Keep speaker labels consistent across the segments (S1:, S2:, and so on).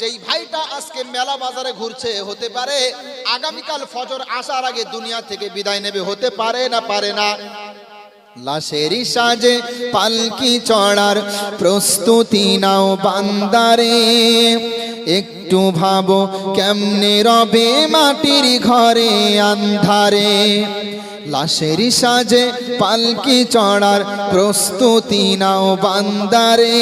S1: যেই ভাইটা আজকে মেলা বাজারে ঘুরছে, হতে পারে আগামীকাল ফজর আসার আগে দুনিয়া থেকে বিদায় নেবে, হতে পারে না পারে না।
S2: লাশেরি সাজে পালকি চড়ার প্রস্তুতি নাও বান্দারে, একটু ভাবো কেমনে রবে মাটির ঘরে আন্ধারে। লাশেরি সাজে পালকি চড়ার প্রস্তুতি নাও বান্দারে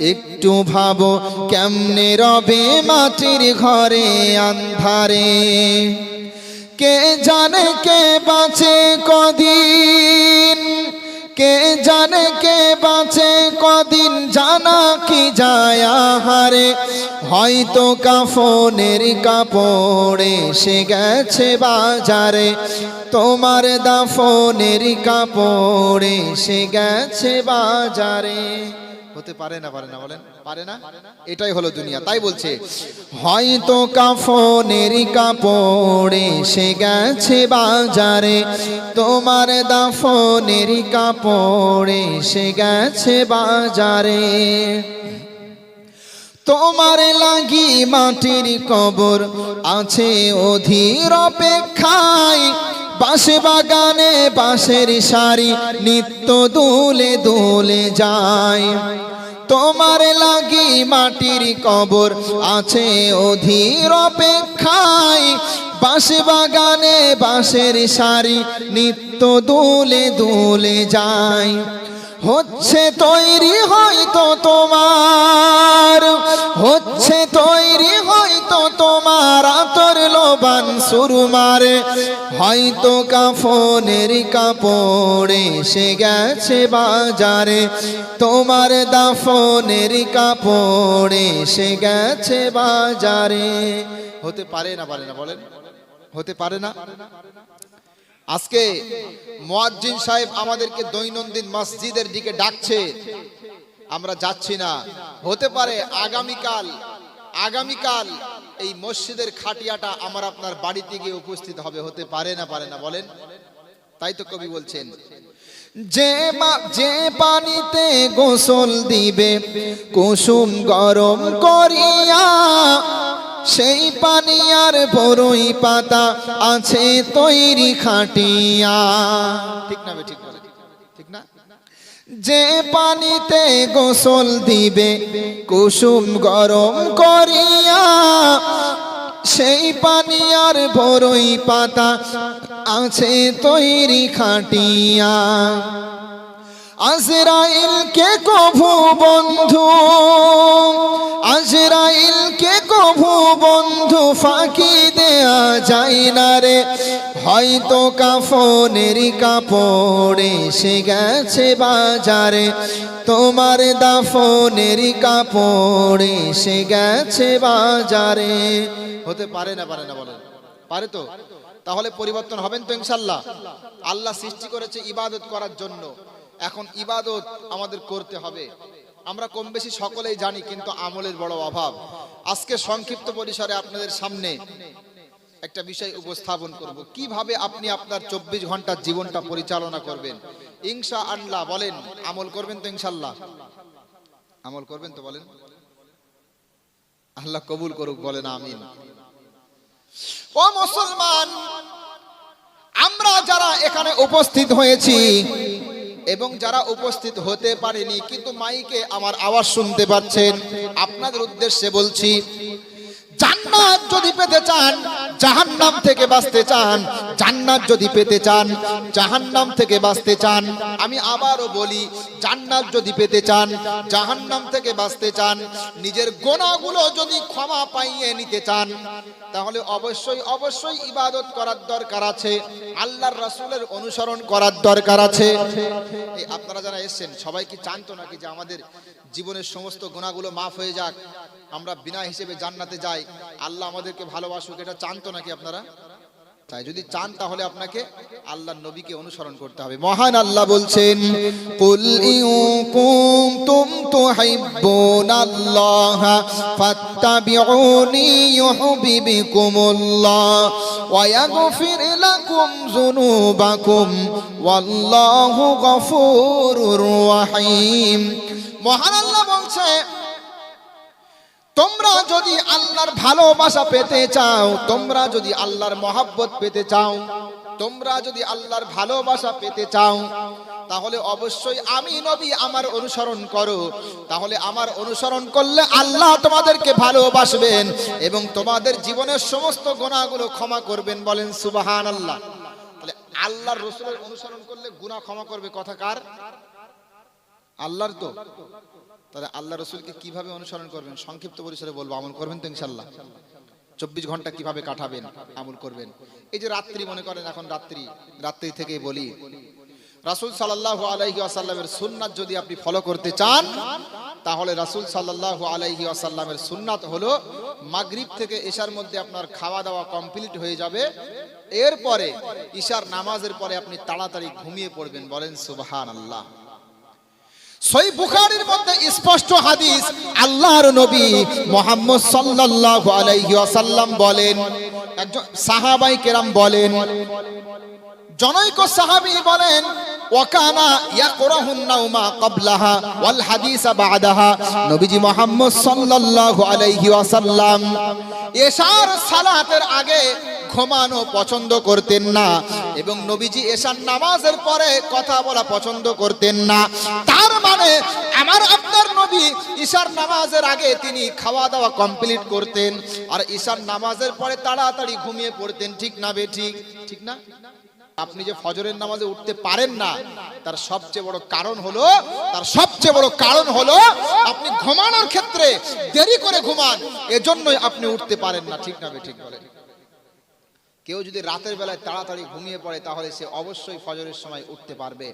S2: একটু ভাবো, কেমনে রবে মাটির ঘরে আন্ধারে? কে জানে কে বাঁচে কদিন? কে জানে কে বাঁচে কদিন? জানা কি যায় আহারে? হয়তো কাফনের কাপড়ে সে গেছে বাজারে। তোমার দাফনের কাপড়ে সে গেছে বাজারে।
S1: হতে পারে না পারে না বলেন? পারে না? এটাই হলো দুনিয়া। তাই বলছে,
S2: হয়তো কাফনের কাপড়ে সে গেছে বাজারে, তোমার দাফনের কাপড়ে সে গেছে বাজারে। তোমার লাগি মাটির কবর আছে অধীর অপেক্ষায়। বাসে বাগানে বাঁশের সারি নিত্য দুলে দুলে যায়। তোমার লাগি মাটির কবর আছে অধীর অপেক্ষায়। বাঁশে বাগানে বাঁশের সারি নিত্য দোলে দুলে যায়। হচ্ছে তৈরি হয়তো তোমার, হচ্ছে তৈরি হয়তো তোমার আতর লোবান সুরমারে। হয়তো কাফনের কাপড়ে সে গেছে বাজারে, তোমার দাফনের কাপড়ে সে গেছে বাজারে।
S1: হতে পারে না পারে না বলেন? হতে পারে না? আজকে মুয়াজ্জিন সাহেব আমাদেরকে দৈনন্দিন মসজিদের দিকে ডাকছে। আমরা যাচ্ছি না। হতে পারে আগামীকাল আগামীকাল এই মসজিদের খাটিয়াটা আমার আপনার বাড়িতে গিয়ে উপস্থিত হবে। হতে পারে না পারে না বলেন। তাই তো কবি বলছেন,
S2: যে যে পানিতে গোসল দিবে, কুসুম গরম করিয়া সেই পানি আর বড়ই পাতা আছে তৈরি খাটিয়া।
S1: ঠিক না ঠিক ঠিক না?
S2: যে পানিতে গোসল দিবে, কুসুম গরম করিয়া, সেই পানি আর বড়ই পাতা আছে তৈরি খাটিয়া। আজরাইল কে কভু বন্ধু আজরাইল কে কভু বন্ধু, ফাঁকি দেয়া যায় না রে। হয়তো কাফনের কাপড়ে সে গেছে বাজারে, তোমার দাফনের কাপড়ে সে গেছে বাজারে।
S1: হতে পারে না পারে না বলেন। পারে তো? তাহলে পরিবর্তন হবেন তো ইনশাল্লাহ। আল্লাহ সৃষ্টি করেছে ইবাদত করার জন্য। এখন ইবাদত আমাদের করতে হবে। আমরা কম বেশি সকলেই জানি, কিন্তু আমলের বড় অভাব। আজকে সংক্ষিপ্ত পরিসরে আপনাদের সামনে একটা বিষয় উপস্থাপন করব। কীভাবে আপনি আপনার চব্বিশ ঘণ্টার জীবনটা পরিচালনা করবেন? ইনশা আল্লাহ বলেন, আমল করবেন তো ইনশাল্লাহ আমল করবেন তো বলেন? আল্লাহ কবুল করুক, বলেন, আমিন। ও মুসলমান, আমরা যারা এখানে উপস্থিত হয়েছি এবং যারা উপস্থিত হতে পারেনি, কিন্তু মাইকে আমার আওয়াজ শুনতে পাচ্ছেন। আপনাদের উদ্দেশ্যে বলছি, জান্নাত যদি পেতে চান, জাহান্নাম থেকে বাঁচতে চান, জান্নাত যদি পেতে চান, জাহান্নাম থেকে বাঁচতে চান, আমি আবারও বলি, জান্নাত যদি পেতে চান, জাহান্নাম থেকে বাঁচতে চান, নিজের গোনাগুলো যদি ক্ষমা পাইয়ে নিতে চান, তাহলে অবশ্যই অবশ্যই ইবাদত করার দরকার আছে, আল্লাহর রাসূলের অনুসরণ করার দরকার আছে। এই আপনারা যারা এসেছেন, সবাই কি জানতো নাকি যে আমাদের জীবনের সমস্ত গোনাগুলো মাফ হয়ে যাক? আমরা বিনা হিসেবে জান্নাতে যাই, আল্লাহ আমাদেরকে ভালোবাসুক, এটা চান তো নাকি আপনারা? তাই যদি চান তাহলে আপনাকে আল্লাহ নবীকে অনুসরণ করতে হবে। মহান আল্লাহ বলছেন,
S2: কুল ইউকুম তুম তুহিব্বুনাল্লাহ, ফাত্তাবিউনি ইউহিব্বুকুমুল্লাহ ওয়া ইয়াগফির লাকুম যুনুবাকুম, ওয়াল্লাহু গফুরুর রহিম।
S1: মহান আল্লাহ বলছে যদি আল্লাহর ভালোবাসা পেতে চাও, তোমরা যদি আল্লাহর মহাব্বত পেতে চাও, তোমরা যদি আল্লাহর ভালোবাসা পেতে চাও, তাহলে অবশ্যই আমি নবী আমার অনুসরণ করো। তাহলে আমার অনুসরণ করলে আল্লাহ তোমাদেরকে ভালোবাসবেন এবং তোমাদের জীবনের সমস্ত গোনাগুলো ক্ষমা করবেন বলেন সুবাহান আল্লাহ তাহলে আল্লাহর রসুলের অনুসরণ করলে গুনাহ ক্ষমা করবে কথা কার? আল্লাহর তো। তাহলে আল্লাহ রসুলকে কীভাবে অনুসরণ করবেন? সংক্ষিপ্ত পরিসরে বলব, আমল করবেন তো ইনশাল্লাহ চব্বিশ ঘণ্টা কীভাবে কাটাবেন, আমল করবেন? এই যে রাত্রি, মনে করেন এখন রাত্রি রাত্রি থেকে বলি, রাসুল সাল্লাহ আলাইহি আসাল্লামের সুন্নাত যদি আপনি ফলো করতে চান, তাহলে রাসুল সাল্লাহ আলাইহি আসাল্লামের সুন্নাত হলো মাগরিব থেকে এশার মধ্যে আপনার খাওয়া দাওয়া কমপ্লিট হয়ে যাবে। এরপরে ঈশার নামাজের পরে আপনি তাড়াতাড়ি ঘুমিয়ে পড়বেন, বলেন সুবহান আল্লাহ সই বুখারির মধ্যে স্পষ্ট হাদিস, আল্লাহর নবী মোহাম্মদ সাল্লাহ আলাইহি ওয়াসাল্লাম বলেন, একজন সাহাবাই কেরাম বলেন জনৈক সাহাবী বলেন, ওয়াকানা ইয়াকরাহুন নাওমা ক্বাবলাহা ওয়াল হাদিসা বাদাহা। নবীজি মুহাম্মদ সাল্লাল্লাহু আলাইহি ওয়াসাল্লাম এশার সালাতের আগে ঘুমানো পছন্দ করতেন না এবং নবীজি এশার নামাজের পরে কথা বলা পছন্দ করতেন না। তার মানে আমার আপনার নবী ঈশার নামাজের আগে তিনি খাওয়া দাওয়া কমপ্লিট করতেন আর ঈশার নামাজের পরে তাড়াতাড়ি ঘুমিয়ে পড়তেন, ঠিক না বে, ঠিক? ঠিক না? আপনি যে ফজরের নামাজে উঠতে পারেন না, তার সবচেয়ে বড় কারণ হলো, তার সবচেয়ে বড় কারণ হলো আপনি ঘুমানোর ক্ষেত্রে দেরি করে ঘুমান, এজন্যই আপনি উঠতে পারেন না। ঠিক না ঠিক বলেন কেউ যদি রাতের বেলায় তাড়াতাড়ি ঘুমিয়ে পড়ে, তাহলে সে অবশ্যই ফজরের সময় উঠতে পারবে।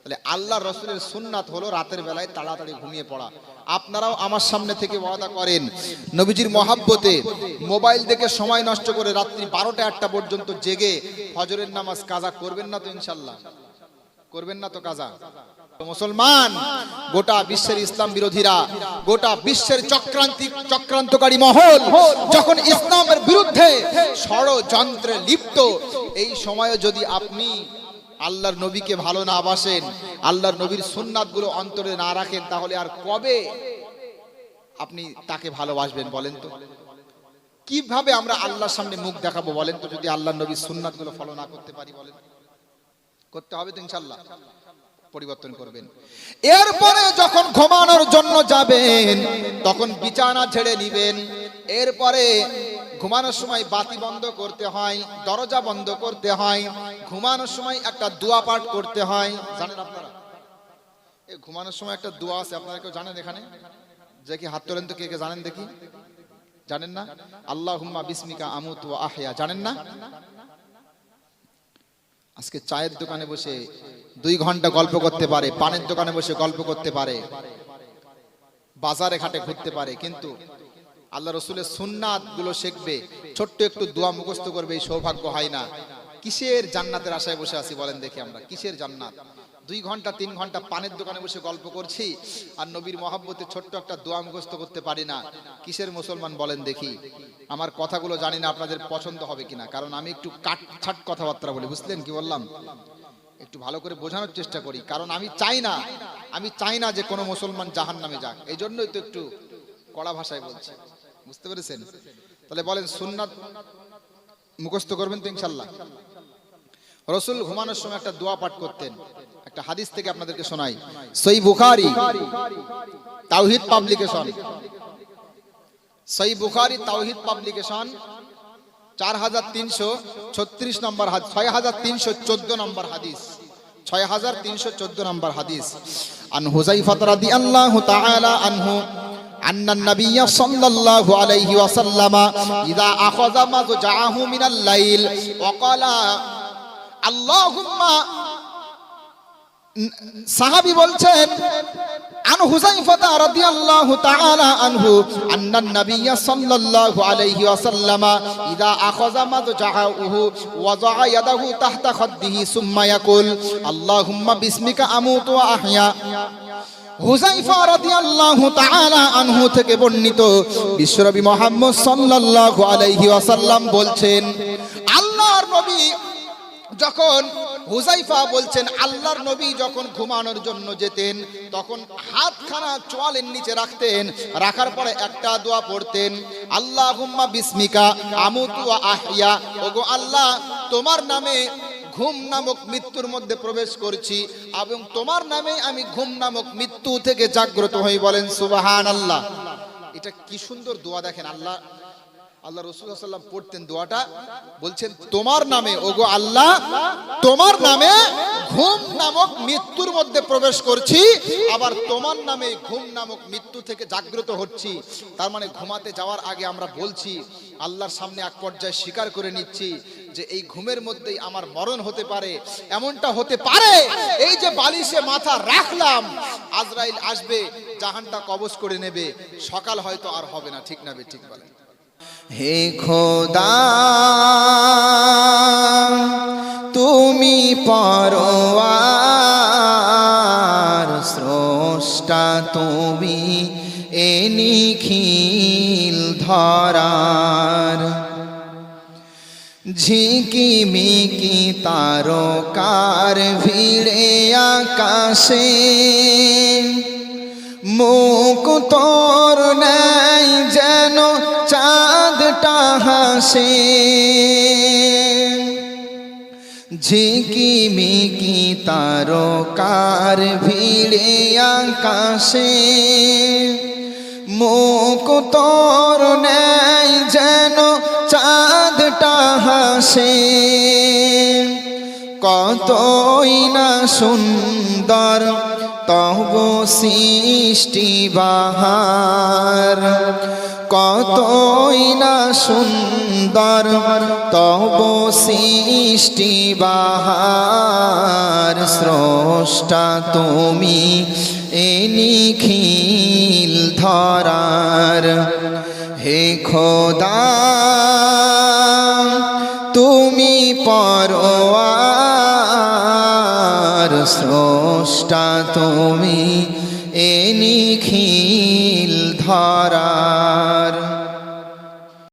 S1: তাহলে আল্লাহ রসুলের সুন্নাত হলো রাতের বেলায় তাড়াতাড়ি ঘুমিয়ে পড়া। আপনারাও আমার সামনে থেকে ওয়াদা করেন, নবীজির মহাব্বতে মোবাইল দেখে সময় নষ্ট করে রাত্রি বারোটা একটা পর্যন্ত জেগে ফজরের নামাজ কাজা করবেন না তো ইনশাল্লাহ করবেন না তো কাজা? মুসলমান, গোটা বিশ্বের ইসলাম বিরোধীরা, গোটা বিশ্বের চক্রান্তিক চক্রান্তকারী মহল, যখন ইসলামের বিরুদ্ধে ষড়যন্ত্রে লিপ্ত। এই সময়ে যদি আপনি আল্লাহর নবীকে ভালো না বাসেন, আল্লাহর নবীর সুন্নাতগুলো অন্তরে না রাখেন, তাহলে আর কবে আপনি তাকে ভালোবাসবেন বলেন তো? কীভাবে আমরা আল্লাহর সামনে মুখ দেখাবো বলেন তো, যদি আল্লাহর নবীর সুন্নাতগুলো ফলো না করতে পারি বলেন করতে হবে তো ইনশাল্লাহ পরিবর্তন করবেন। এরপরে যখন ঘুমানোর জন্য যাবেন, তখন বিছানা ছেড়ে নিবেন। এরপরে ঘুমানোর সময় বাতি বন্ধ করতে হয়, দরজা বন্ধ করতে হয়, ঘুমানোর সময় একটা দোয়া পাঠ করতে হয়। জানেন আপনারা? এই ঘুমানোর সময় একটা দোয়া আছে, আপনারা কেউ জানেন এখানে? যে কি হাত তোলেন তো কে কে জানেন দেখি? জানেন না? আল্লাহ হুম্মা বিস্মিকা আমুত ওয়া আহয়া, জানেন না? আজকে চায়ের দোকানে বসে দুই ঘণ্টা গল্প করতে পারে, পানের দোকানে বসে গল্প করতে পারে, বাজারে ঘাটে ঘুরতে পারে, কিন্তু আল্লাহ রসুলের সুন্নাতগুলো শিখবে। ছোট্ট একটু দোয়া মুখস্থ করবে, এই সৌভাগ্য হয় না। কিসের জান্নাতের আশায় বসে আছি বলেন দেখি আমরা, কিসের জান্নাত? দুই ঘণ্টা, তিন ঘণ্টা পানের দোকানে বসে গল্প করছি আর নবীর মহাব্বতে ছোট্ট একটা দোয়া মুখস্থ করতে পারি না। কিসের মুসলমান বলেন দেখি। আমার কথাগুলো জানি না আপনাদের পছন্দ হবে কিনা, কারণ আমি একটু কাট ছাট কথাবার্তা বলি, বুঝলেন কি বললাম? একটু ভালো করে বোঝানোর চেষ্টা করি, কারণ আমি চাই না, আমি চাই না যে কোনো মুসলমান জাহান নামে যাক এই জন্যই তো একটু কড়া ভাষায় বলছি। বুঝতে পেরেছেন? তাহলে বলেন সুন্নাত মুখস্থ করবেন তো ইনশাল্লাহ রসুল ঘুমানোর সময় একটা দোয়া পাঠ করতেন। একটা হাদিস থেকে আপনাদেরকে শোনাই। সই বুখারি, তাওহিদ পাবলিকেশন। সই বুখারি, তাওহিদ পাবলিকেশন, চার হাজার তিনশো ছত্রিশ নম্বর হাদিস, ছয় হাজার তিনশো চোদ্দ নম্বর হাদিস। ছয় হাজার তিনশো চোদ্দ নম্বর হাদিস। আন হুজাইফাত রাদিয়াল্লাহু তাআলা আনহু أن النبي صلى الله عليه وسلم إذا أخذ مضجعه من الليل وقال اللهم সাহাবি বলছেন আন হুজাইফাতা রাদিয়াল্লাহু তাআলা আনহু আন্নান নাবিয়্য সাল্লাল্লাহু আলাইহি ওয়াসাল্লাম ইদা আখাযা মাদজাহু ওয়াযা ইয়াদাহু তাহতা খাদ্দিহি সুম্মা ইয়াকুল আল্লাহুম্মা বিসমিকা আমুতু ওয়া আহয়া হুজাইফা রাদিয়াল্লাহু তাআলা আনহু থেকে বর্ণিত বিশ্বনবী মুহাম্মদ সাল্লাল্লাহু আলাইহি ওয়াসাল্লাম বলছেন, আল্লাহর নবী যখন হুজাইফা বলছেন, আল্লাহর নবী যখন ঘুমানোর জন্য যেতেন, তখন হাতখানা চোয়ালের নিচে রাখতেন, রাখার পরে একটা দোয়া পড়তেন আল্লাহ হুম্মা বিস্মিকা, আমুতু আহিয়া ওগো আল্লাহ, তোমার নামে ঘুম নামক মৃত্যুর মধ্যে প্রবেশ করছি এবং তোমার নামে আমি ঘুম নামক মৃত্যু থেকে জাগ্রত হই বলেন সুবাহান আল্লাহ এটা কি সুন্দর দোয়া দেখেন, আল্লাহ আল্লাহ রসুল্লাহ পড়তেন দোয়াটা, বলছেন, তোমার নামে, ওগো আল্লাহ, তোমার নামে ঘুম নামক মৃত্যুর মধ্যে প্রবেশ করছি, আবার তোমার নামে ঘুম নামক মৃত্যু থেকে জাগ্রত হচ্ছি। তার মানে ঘুমাতে যাওয়ার আগে আমরা বলছি, আল্লাহর সামনে এক পর্যায়ে স্বীকার করে নিচ্ছি যে এই ঘুমের মধ্যেই আমার মরণ হতে পারে, এমনটা হতে পারে। এই যে বালিশে মাথা রাখলাম, আজরাইল আসবে, জাহানটা কবজ করে নেবে। সকাল হয়তো আর হবে না, ঠিক না বে, ঠিক বলে
S2: হে খোদা, তুমি পরোয়ার স্রষ্টা, তুমি এ নিখিল ধরার ঝিকি মিকি তারকার ভিড়ে আকাশে। মুখ তোর নাই যেন চাঁদটা হাসে। ঝিকি মিকি তারকার ভিড়ে আকাশে। মুখ তোর নেই হাসে কতই না সুন্দর তব সৃষ্টি বাহার। কতই না সুন্দর তব সৃষ্টি বাহার। স্রষ্টা তুমি এ নিখিল ধরার। হে খোদা পরোয়ার স্রষ্টা তুমি এ নিখিল ধরা।